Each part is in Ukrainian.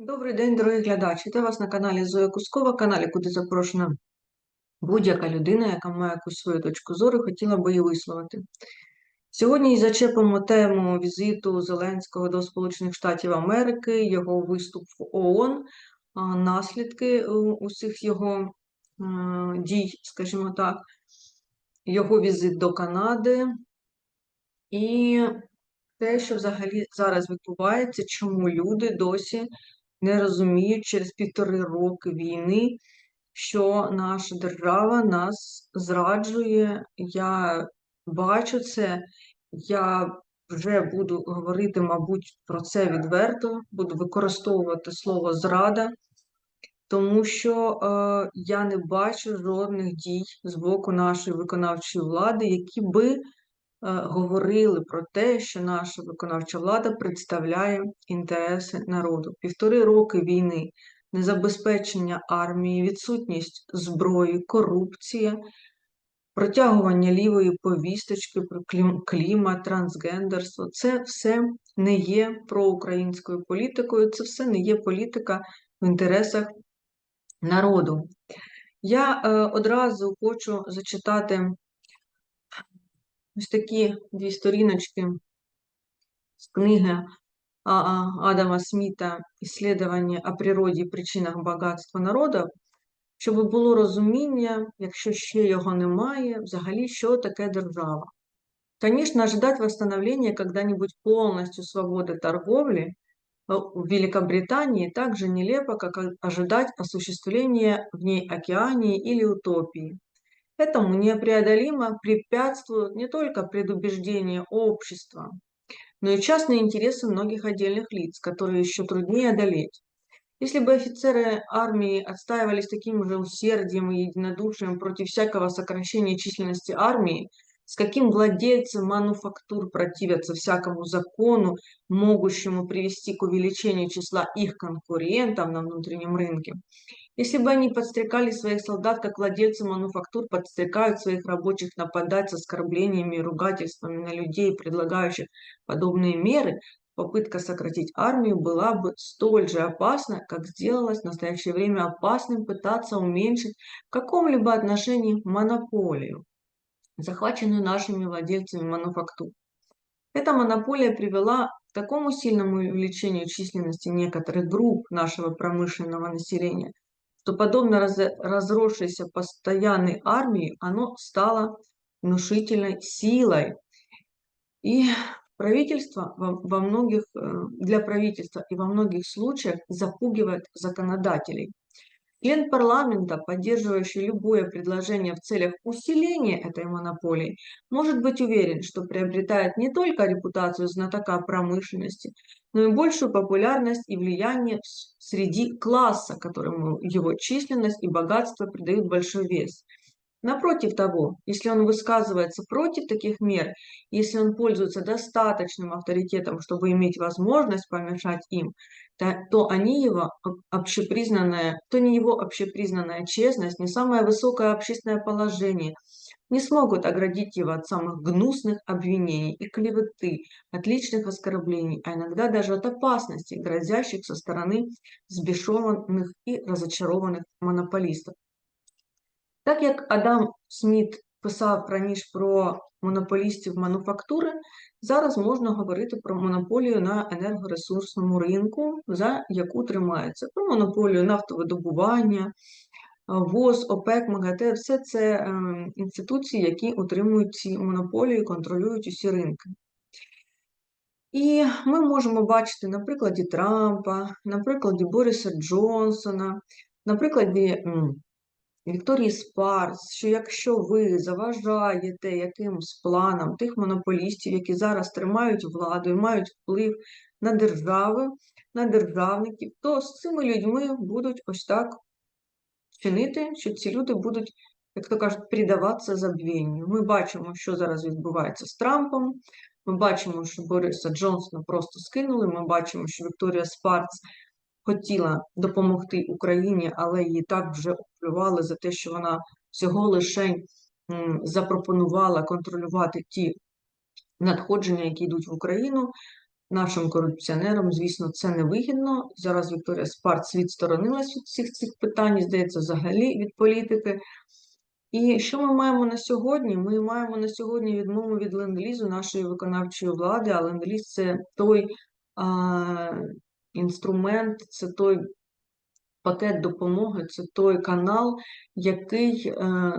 Добрий день, дорогі глядачі! Вітаю вас на каналі Зоя Кускова, каналі, куди запрошена будь-яка людина, яка має якусь свою точку зору, хотіла би її висловити. Сьогодні зачепимо тему візиту Зеленського до Сполучених Штатів Америки, його виступ в ООН, наслідки е, усіх його е, дій, скажімо так, його візит до Канади і те, що взагалі зараз відбувається, чому люди досі не розуміють через півтори роки війни, що наша держава нас зраджує. Я бачу це, я вже буду говорити, мабуть, про це відверто, буду використовувати слово зрада, тому що е, я не бачу жодних дій з боку нашої виконавчої влади, які би говорили про те, що наша виконавча влада представляє інтереси народу. Півтори роки війни, незабезпечення армії, відсутність зброї, корупція, протягування лівої повісточки про клімат, трансгендерство це все не є проукраїнською політикою, це все не є політика в інтересах народу. Я е, одразу хочу зачитати ось такі дві сторіночки з книги Адама Сміта «Іслідування о природі і причинах багатства народу», щоб було розуміння, якщо ще його немає, взагалі, що таке держава. Конечно, ожидать восстановления когда-нибудь полностью свободы торговли э, в Великобритании так же нелепо, как ожидать осуществления в ней океании или утопии. Этому непреодолимо препятствуют не только предубеждения общества, но и частные интересы многих отдельных лиц, которые еще труднее одолеть. Если бы офицеры армии отстаивались таким же усердием и единодушием против всякого сокращения численности армии, с каким владельцы мануфактур противятся всякому закону, могущему привести к увеличению числа их конкурентов на внутреннем рынке, если бы они подстрекали своих солдат, как владельцы мануфактур подстрекают своих рабочих нападать с оскорблениями и ругательствами на людей, предлагающих подобные меры, попытка сократить армию была бы столь же опасна, как сделалось в настоящее время опасным пытаться уменьшить в каком-либо отношении монополию, захваченную нашими владельцами мануфактур. Эта монополия привела к такому сильному увеличению численности некоторых групп нашего промышленного населения, что подобно раз- разросшейся постоянной армии, оно стало внушительной силой. И правительство во, во многих, э, для правительства и во многих случаях запугивает законодателей. Член парламента, поддерживающий любое предложение в целях усиления этой монополии, может быть уверен, что приобретает не только репутацию знатока промышленности, но и большую популярность и влияние среди класса, которому его численность и богатство придают большой вес. Напротив того, если он высказывается против таких мер, если он пользуется достаточным авторитетом, чтобы иметь возможность помешать им, то, то они его об- общепризнанная, то не его общепризнанная честность, не самое высокое общественное положение не смогут оградить его от самых гнусных обвинений и клеветы, от личных оскорблений, а иногда даже от опасностей, грозящих со стороны взбешенных и разочарованных монополистов. Так як Адам Сміт писав раніше про монополістів мануфактури, Зараз можна говорити про монополію на енергоресурсному ринку, за яку тримається, про монополію нафтовидобування, ВОЗ, ОПЕК, МАГАТЕ – все це е, інституції, які утримують ці монополії, контролюють усі ринки. І ми можемо бачити на прикладі Трампа, на прикладі Бориса Джонсона, на прикладі Вікторії Спарс, що якщо ви заважаєте якимсь планам тих монополістів, які зараз тримають владу і мають вплив на держави, на державників, то з цими людьми будуть ось так чинити, що ці люди будуть, як то кажуть, предаватися забвінню. Ми бачимо, що зараз відбувається з Трампом. Ми бачимо, що Бориса Джонсона просто скинули. Ми бачимо, що Вікторія Спарц хотіла допомогти Україні, але її так вже оплювали за те, що вона всього лише запропонувала контролювати ті надходження, які йдуть в Україну. нашим корупціонерам, звісно, це не вигідно. Зараз Вікторія Спарц відсторонилась від всіх цих питань, здається, взагалі від політики. І що ми маємо на сьогодні? Ми маємо на сьогодні відмову від ленд-лізу нашої виконавчої влади, а ленд-ліз – це той а, інструмент, це той пакет допомоги, це той канал, який е,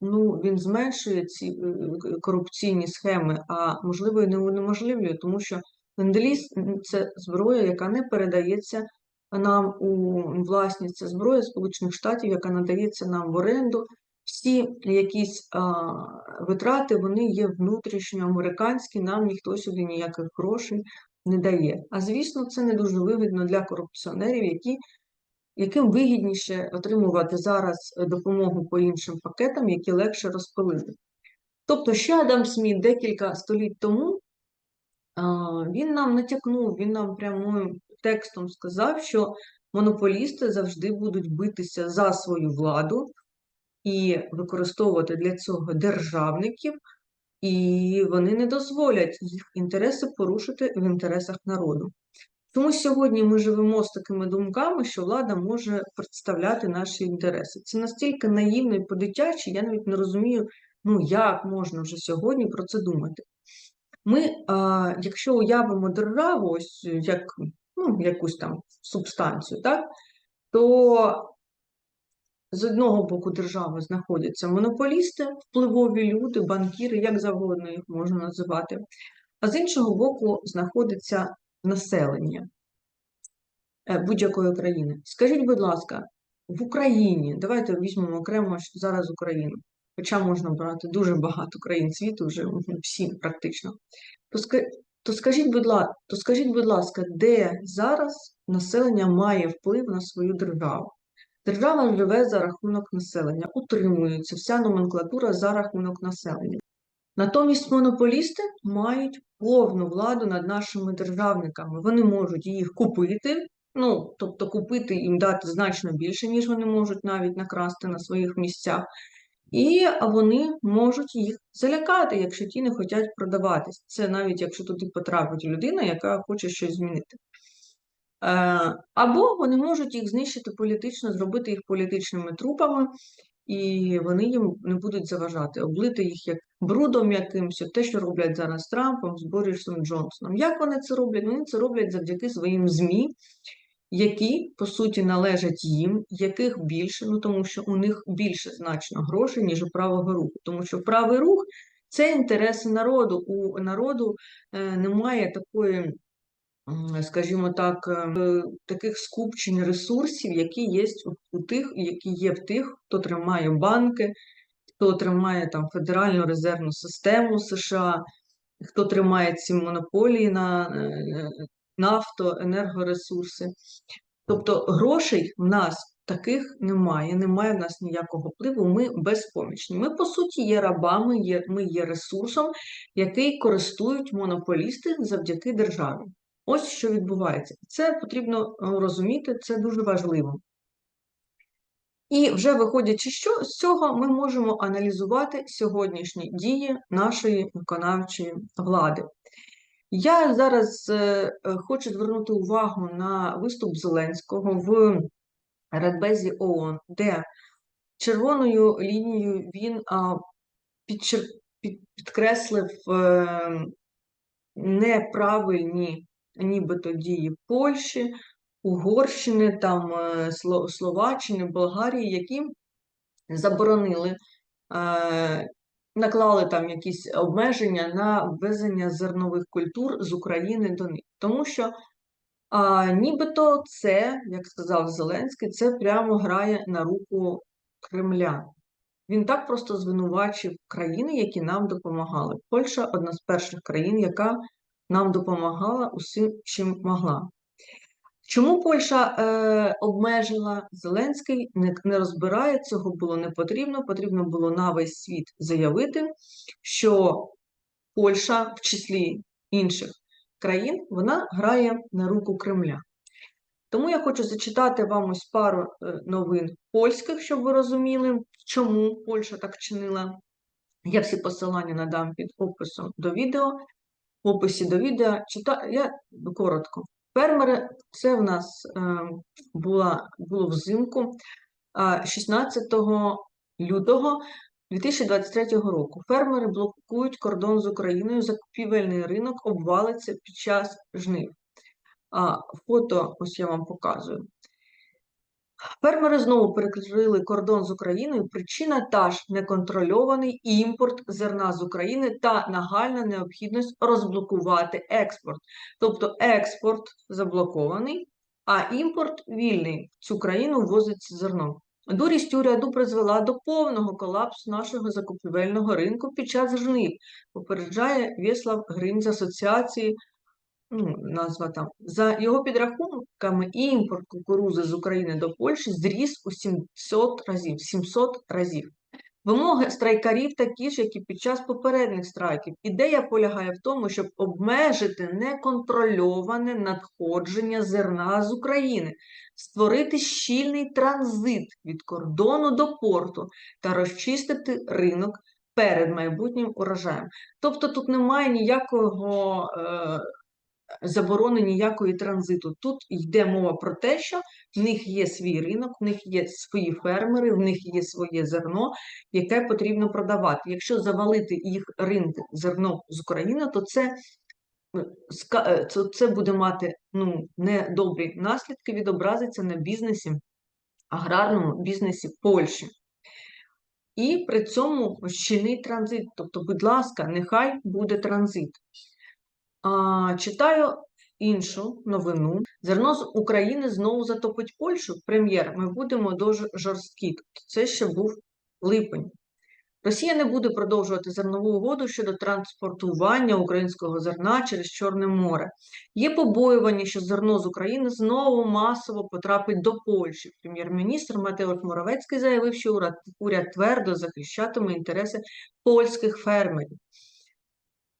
ну, він зменшує ці е, корупційні схеми, а можливо і не унеможливлює, тому що ленд-ліз – це зброя, яка не передається нам у власність, це зброя Сполучених Штатів, яка надається нам в оренду. Всі якісь а, витрати, вони є внутрішньоамериканські, нам ніхто сюди ніяких грошей не дає. А звісно, це не дуже вигідно для корупціонерів, які, яким вигідніше отримувати зараз допомогу по іншим пакетам, які легше розпилити. Тобто, ще Адам Сміт декілька століть тому він нам натякнув, він нам прямим текстом сказав, що монополісти завжди будуть битися за свою владу і використовувати для цього державників, і вони не дозволять їх інтереси порушити в інтересах народу. Тому сьогодні ми живемо з такими думками, що влада може представляти наші інтереси. Це настільки наївно і по-дитячі, я навіть не розумію, ну як можна вже сьогодні про це думати. Ми, а, якщо уявимо державу, ось як ну, якусь там субстанцію, так, то з одного боку держави знаходяться монополісти, впливові люди, банкіри, як завгодно їх можна називати, а з іншого боку знаходиться населення е, будь-якої країни. Скажіть, будь ласка, в Україні, давайте візьмемо окремо зараз Україну, хоча можна брати дуже багато країн світу, вже всі практично, то, то, скажіть, будь ласка, то скажіть, будь ласка, де зараз населення має вплив на свою державу? Держава живе за рахунок населення, утримується вся номенклатура за рахунок населення. Натомість монополісти мають повну владу над нашими державниками. Вони можуть їх купити, ну, тобто купити їм дати значно більше, ніж вони можуть навіть накрасти на своїх місцях. І вони можуть їх залякати, якщо ті не хочуть продаватись. Це навіть якщо туди потрапить людина, яка хоче щось змінити. Е, або вони можуть їх знищити політично, зробити їх політичними трупами, і вони їм не будуть заважати, облити їх як брудом якимось, те, що роблять зараз Трампом, з Борисом Джонсоном. Як вони це роблять? Вони це роблять завдяки своїм ЗМІ, які, по суті, належать їм, яких більше, ну тому що у них більше значно грошей, ніж у правого руху. Тому що правий рух це інтереси народу. У народу е, немає такої скажімо так, е, таких скупчень ресурсів, які є у тих, які є в тих, хто тримає банки, хто тримає там Федеральну резервну систему США, хто тримає ці монополії на е, нафто, енергоресурси. Тобто грошей в нас таких немає, немає в нас ніякого впливу, ми безпомічні. Ми, по суті, є рабами, є, ми є ресурсом, який користують монополісти завдяки державі. Ось що відбувається. Це потрібно е, розуміти, це дуже важливо. І вже виходячи що, з цього, ми можемо аналізувати сьогоднішні дії нашої виконавчої влади. Я зараз е, е, хочу звернути увагу на виступ Зеленського в Радбезі ООН, де червоною лінією він підкреслив неправильні нібито дії Польщі, Угорщини, там, е, Словаччини, Болгарії, які заборонили, е, наклали там якісь обмеження на ввезення зернових культур з України до них. Тому що а, нібито це, як сказав Зеленський, це прямо грає на руку Кремля. Він так просто звинувачив країни, які нам допомагали. Польща одна з перших країн, яка нам допомагала усім, чим могла. Чому Польща е, обмежила Зеленський, не, не розбирає, цього було не потрібно. Потрібно було на весь світ заявити, що Польща, в числі інших країн, вона грає на руку Кремля. Тому я хочу зачитати вам ось пару е, новин польських, щоб ви розуміли, чому Польща так чинила. Я всі посилання надам під описом до відео. Описі до відео. Чита... Я коротко. Фермери, це в нас е, була, було взимку е, 16 лютого 2023 року. Фермери блокують кордон з Україною, закупівельний ринок обвалиться під час жнив. А, Фото ось я вам показую. Фермери знову перекрили кордон з Україною. Причина та ж неконтрольований імпорт зерна з України та нагальна необхідність розблокувати експорт. Тобто експорт заблокований, а імпорт вільний. Цю країну ввозиться зерно. Дурість уряду призвела до повного колапсу нашого закупівельного ринку під час жнив, попереджає Вєслав Грим з асоціації ну, назва там, за його підрахунками, імпорт кукурузи з України до Польщі зріс у 700 разів. 700 разів. Вимоги страйкарів такі ж, як і під час попередніх страйків. Ідея полягає в тому, щоб обмежити неконтрольоване надходження зерна з України, створити щільний транзит від кордону до порту та розчистити ринок перед майбутнім урожаєм. Тобто тут немає ніякого. Е заборони ніякої транзиту. Тут йде мова про те, що в них є свій ринок, в них є свої фермери, в них є своє зерно, яке потрібно продавати. Якщо завалити їх ринки зерно з України, то це е, це буде мати ну, недобрі наслідки, відобразиться на бізнесі, аграрному бізнесі Польщі. І при цьому щільний транзит. Тобто, будь ласка, нехай буде транзит. Читаю іншу новину. Зерно з України знову затопить Польщу. Прем'єр, ми будемо дуже жорсткі. Це ще був липень. Росія не буде продовжувати зернову угоду щодо транспортування українського зерна через Чорне море. Є побоювання, що зерно з України знову масово потрапить до Польщі. Прем'єр-міністр Матеош Моровецький заявив, що уряд твердо захищатиме інтереси польських фермерів.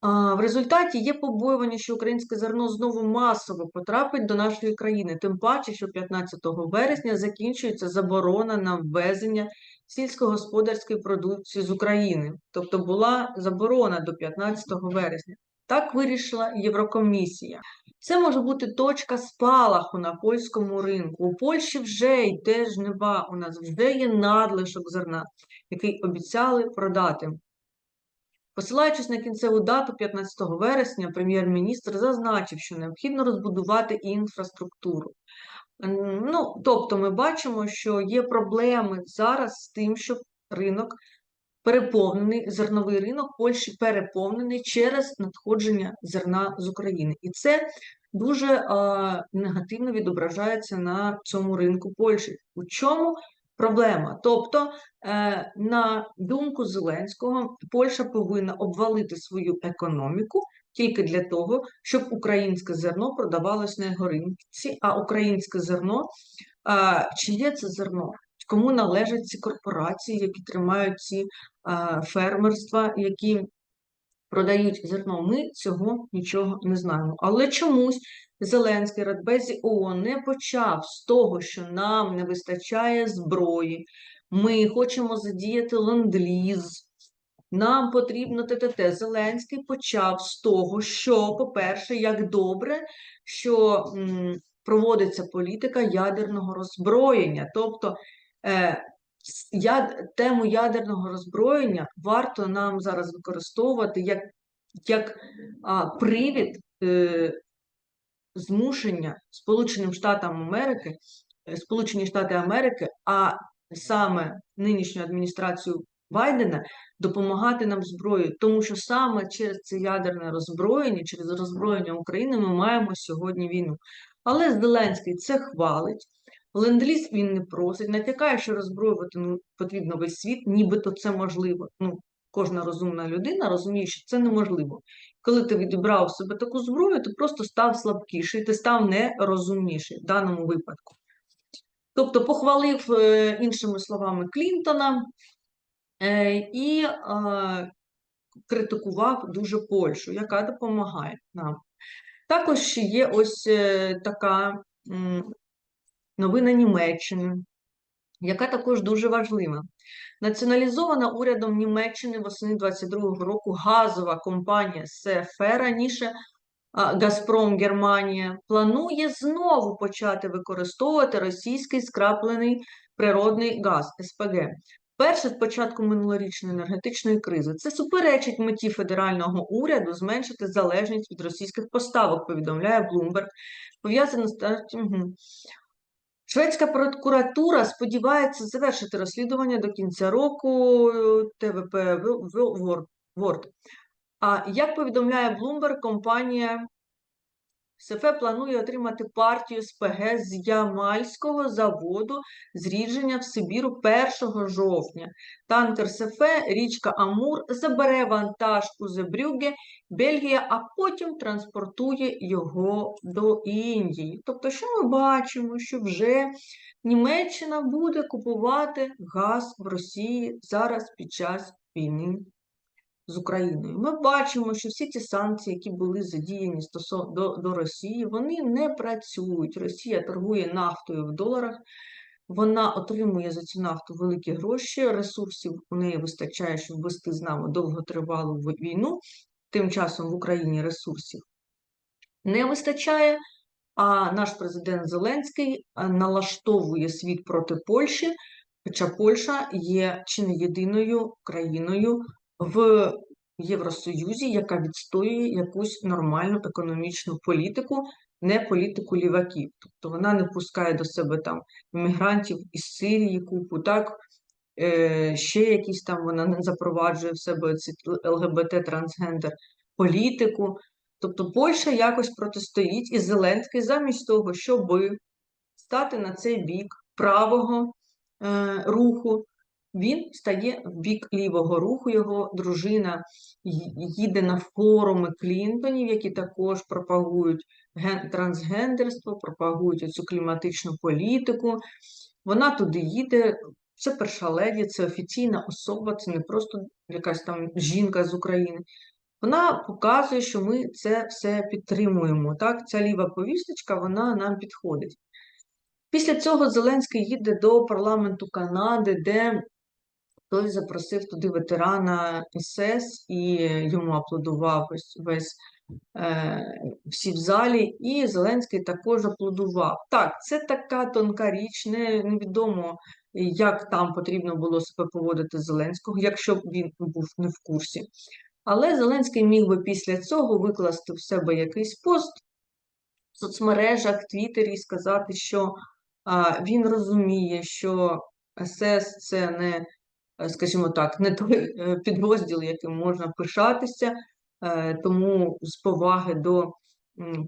В результаті є побоювання, що українське зерно знову масово потрапить до нашої країни, тим паче, що 15 вересня закінчується заборона на ввезення сільськогосподарської продукції з України, тобто була заборона до 15 вересня. Так вирішила Єврокомісія. Це може бути точка спалаху на польському ринку. У Польщі вже йде жнива, у нас вже є надлишок зерна, який обіцяли продати. Посилаючись на кінцеву дату 15 вересня, прем'єр-міністр зазначив, що необхідно розбудувати інфраструктуру. Ну, Тобто, ми бачимо, що є проблеми зараз з тим, що ринок переповнений, зерновий ринок Польщі переповнений через надходження зерна з України. І це дуже е, негативно відображається на цьому ринку Польщі. У чому проблема. Тобто, е, на думку Зеленського, Польща повинна обвалити свою економіку тільки для того, щоб українське зерно продавалось на його ринці, а українське зерно, чи є це зерно? Кому належать ці корпорації, які тримають ці фермерства, які продають зерно? Ми цього нічого не знаємо. Але чомусь Зеленський Радбезі ООН не почав з того, що нам не вистачає зброї, ми хочемо задіяти ленд-ліз, нам потрібно ТТТ. Зеленський почав з того, що, по-перше, як добре, що м, проводиться політика ядерного роззброєння. Тобто е, яд, тему ядерного роззброєння варто нам зараз використовувати як як а, привід е, змушення Сполученим Штатам Америки, е, Сполучені Штати Америки, а саме нинішню адміністрацію Байдена допомагати нам зброєю, тому що саме через це ядерне роззброєння, через роззброєння України ми маємо сьогодні війну. Але Зеленський це хвалить. Ленд-ліз він не просить, натякає, що роззброювати ну, потрібно весь світ, нібито це можливо. Ну, Кожна розумна людина розуміє, що це неможливо. Коли ти відібрав себе таку зброю, ти просто став слабкіший, ти став нерозумніший в даному випадку. Тобто похвалив, е, іншими словами, Клінтона е, і е, критикував дуже Польщу, яка допомагає нам. Також є ось така новина Німеччини, яка також дуже важлива. Націоналізована урядом Німеччини восени 22-го року газова компанія СФ, раніше Газпром Германія, планує знову почати використовувати російський скраплений природний газ СПГ. Перше з початку минулорічної енергетичної кризи. Це суперечить меті федерального уряду зменшити залежність від російських поставок, повідомляє Bloomberg. Пов'язано з. Шведська прокуратура сподівається завершити розслідування до кінця року е, ТВП. Ворд. А як повідомляє Bloomberg, компанія СФ планує отримати партію СПГ з Ямальського заводу зрідження в Сибіру 1 жовтня. Танкер СФ, річка Амур, забере вантаж у Зебрюге, Бельгія, а потім транспортує його до Індії. Тобто, що ми бачимо, що вже Німеччина буде купувати газ в Росії зараз під час війни з Україною. Ми бачимо, що всі ті санкції, які були задіяні стосовно до, до Росії, вони не працюють. Росія торгує нафтою в доларах, вона отримує за цю нафту великі гроші, ресурсів у неї вистачає, щоб вести з нами довготривалу війну. Тим часом в Україні ресурсів не вистачає. А наш президент Зеленський налаштовує світ проти Польщі, хоча Польща є чи не єдиною країною в Євросоюзі, яка відстоює якусь нормальну економічну політику, не політику ліваків. Тобто вона не пускає до себе там іммігрантів із Сирії, купу, так, е, ще якісь там вона не запроваджує в себе ці ЛГБТ, трансгендер політику. Тобто Польща якось протистоїть, і Зеленський замість того, щоб стати на цей бік правого е, руху, він стає в бік лівого руху. Його дружина їде на форуми Клінтонів, які також пропагують ген- трансгендерство, пропагують цю кліматичну політику. Вона туди їде. Це перша леді, це офіційна особа, це не просто якась там жінка з України. Вона показує, що ми це все підтримуємо. Так, ця ліва повісточка, вона нам підходить. Після цього Зеленський їде до парламенту Канади, де хтось запросив туди ветерана СС і йому аплодував весь, весь е, всі в залі, і Зеленський також аплодував. Так, це така тонка річ, не, невідомо, як там потрібно було себе поводити Зеленського, якщо б він був не в курсі. Але Зеленський міг би після цього викласти в себе якийсь пост в соцмережах, Твіттері і сказати, що а, він розуміє, що СС це не, скажімо так, не той е, підрозділ, яким можна пишатися, е, тому з поваги до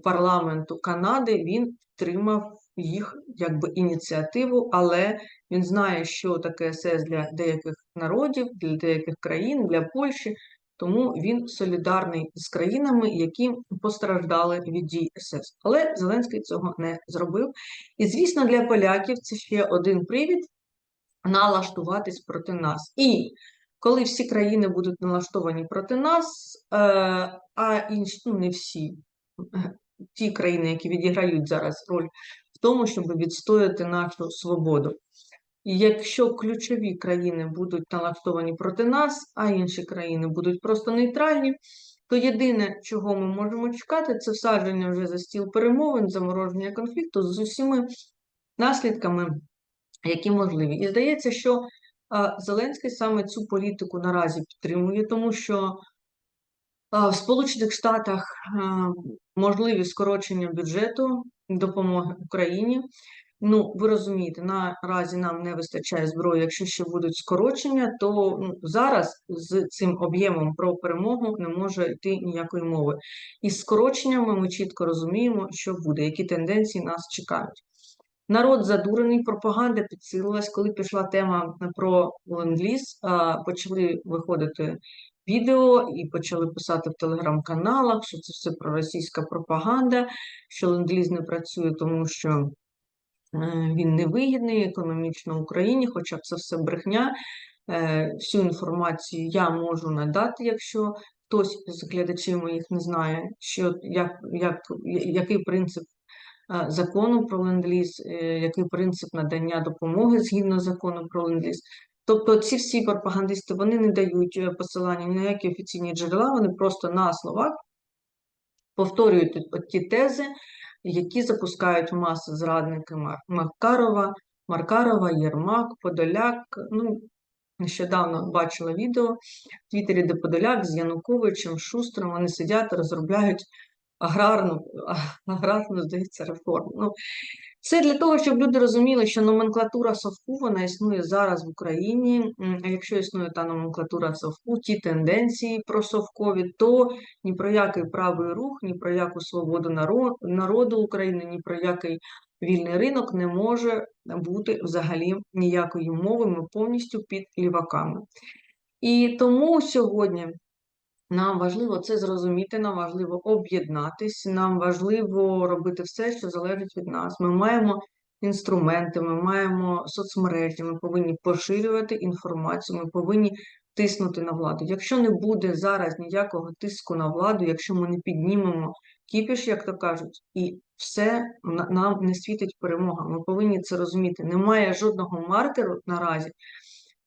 парламенту Канади він підтримав їх якби ініціативу, але він знає, що таке СС для деяких народів, для деяких країн, для Польщі. Тому він солідарний з країнами, які постраждали від дій СС. Але Зеленський цього не зробив. І, звісно, для поляків це ще один привід налаштуватись проти нас. І коли всі країни будуть налаштовані проти нас, е, а інші, ну не всі, ті країни, які відіграють зараз роль в тому, щоб відстояти нашу свободу. І якщо ключові країни будуть налаштовані проти нас, а інші країни будуть просто нейтральні, то єдине, чого ми можемо чекати, це всадження вже за стіл перемовин, замороження конфлікту з усіми наслідками, які можливі. І здається, що Зеленський саме цю політику наразі підтримує, тому що в Сполучених Штатах можливі скорочення бюджету допомоги Україні. Ну, ви розумієте, наразі нам не вистачає зброї. Якщо ще будуть скорочення, то ну, зараз з цим об'ємом про перемогу не може йти ніякої мови. І з скороченнями ми чітко розуміємо, що буде, які тенденції нас чекають. Народ задурений, пропаганда підсилилась. Коли пішла тема про ленд-ліз, почали виходити відео і почали писати в телеграм-каналах, що це все проросійська пропаганда, що ленд-ліз не працює, тому що е, він невигідний економічно Україні, хоча це все брехня. Е, Всю інформацію я можу надати, якщо хтось з глядачів моїх не знає, що як, як, який принцип закону про ленд-ліз, е, який принцип надання допомоги згідно закону про ленд-ліз. Тобто ці всі пропагандисти вони не дають е, посилання ні на які офіційні джерела, вони просто на словах повторюють ті тези, які запускають маси зрадники Мар- Макарова, Маркарова, Єрмак, Подоляк. Ну, нещодавно бачила відео в Твіттері, де Подоляк з Януковичем, Шустром, вони сидять, розробляють аграрну, аграрну, здається, реформу. Ну, це для того, щоб люди розуміли, що номенклатура совку вона існує зараз в Україні. Якщо існує та номенклатура совку, ті тенденції просовкові, то ні про який правий рух, ні про яку свободу народу України, ні про який вільний ринок не може бути взагалі ніякої мови. Ми повністю під ліваками. І тому сьогодні. Нам важливо це зрозуміти, нам важливо об'єднатись, нам важливо робити все, що залежить від нас. Ми маємо інструменти, ми маємо соцмережі, ми повинні поширювати інформацію, ми повинні тиснути на владу. Якщо не буде зараз ніякого тиску на владу, якщо ми не піднімемо кіпіш, як то кажуть, і все нам не світить перемога. Ми повинні це розуміти. Немає жодного маркеру наразі,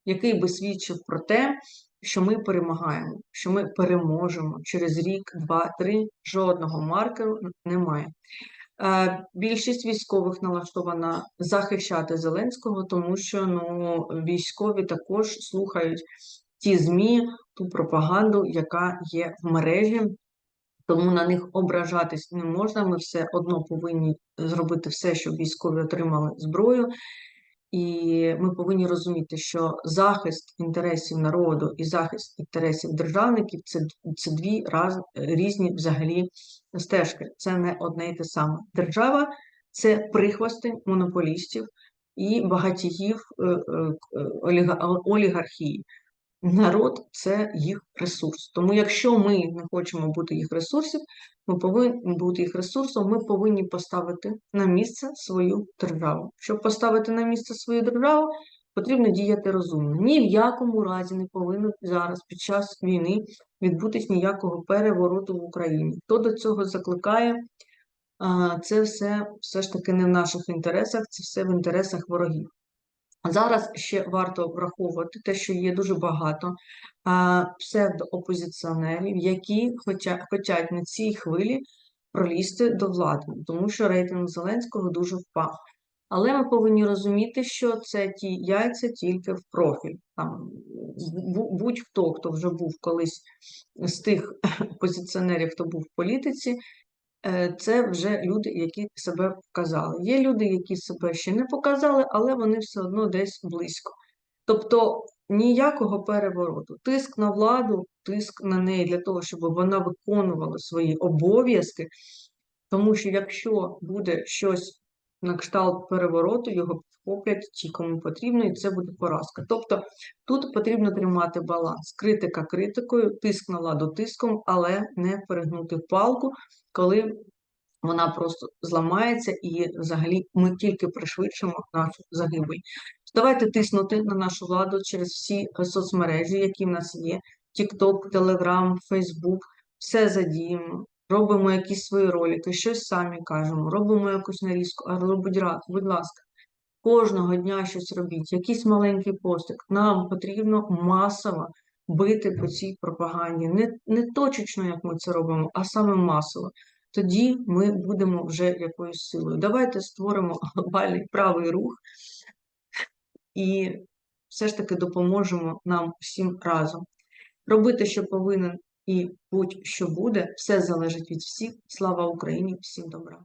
який би свідчив про те, що ми перемагаємо, що ми переможемо через рік, два, три, жодного маркеру немає. Е, Більшість військових налаштована захищати Зеленського, тому що ну, військові також слухають ті ЗМІ, ту пропаганду, яка є в мережі. Тому на них ображатись не можна. Ми все одно повинні зробити все, щоб військові отримали зброю. І ми повинні розуміти, що захист інтересів народу і захист інтересів державників це, це дві раз, різні взагалі стежки. Це не одне і те саме. Держава це прихвостень монополістів і багатіїв е, е, е, оліга- олігархії. Народ це їх ресурс. Тому, якщо ми не хочемо бути їх ресурсів, ми повинні бути їх ресурсом, ми повинні поставити на місце свою державу. Щоб поставити на місце свою державу, потрібно діяти розумно. Ні в якому разі не повинно зараз під час війни відбутись ніякого перевороту в Україні. Хто до цього закликає, це все все ж таки не в наших інтересах, це все в інтересах ворогів. Зараз ще варто враховувати те, що є дуже багато псевдоопозиціонерів, які хочуть на цій хвилі пролізти до влади, тому що рейтинг Зеленського дуже впав. Але ми повинні розуміти, що це ті яйця тільки в профіль. Там будь-хто, хто вже був колись з тих опозиціонерів, хто був в політиці, це вже люди, які себе показали. Є люди, які себе ще не показали, але вони все одно десь близько. Тобто ніякого перевороту. Тиск на владу, тиск на неї для того, щоб вона виконувала свої обов'язки. Тому що якщо буде щось на кшталт перевороту, його підхоплять ті, кому потрібно, і це буде поразка. Тобто тут потрібно тримати баланс. Критика критикою, тиск на владу тиском, але не перегнути палку, коли вона просто зламається і взагалі ми тільки пришвидшимо нашу загибель. Давайте тиснути на нашу владу через всі соцмережі, які в нас є: TikTok, Telegram, Facebook, все задіємо. Робимо якісь свої ролики, щось самі кажемо, робимо якусь нарізку, але будь, ра- будь ласка, кожного дня щось робіть, якийсь маленький постик. Нам потрібно масово бити по цій пропаганді. Не, не точечно, як ми це робимо, а саме масово. Тоді ми будемо вже якоюсь силою. Давайте створимо глобальний правий рух і все ж таки допоможемо нам всім разом. Робити, що повинен, і будь-що буде, все залежить від всіх. Слава Україні, всім добра.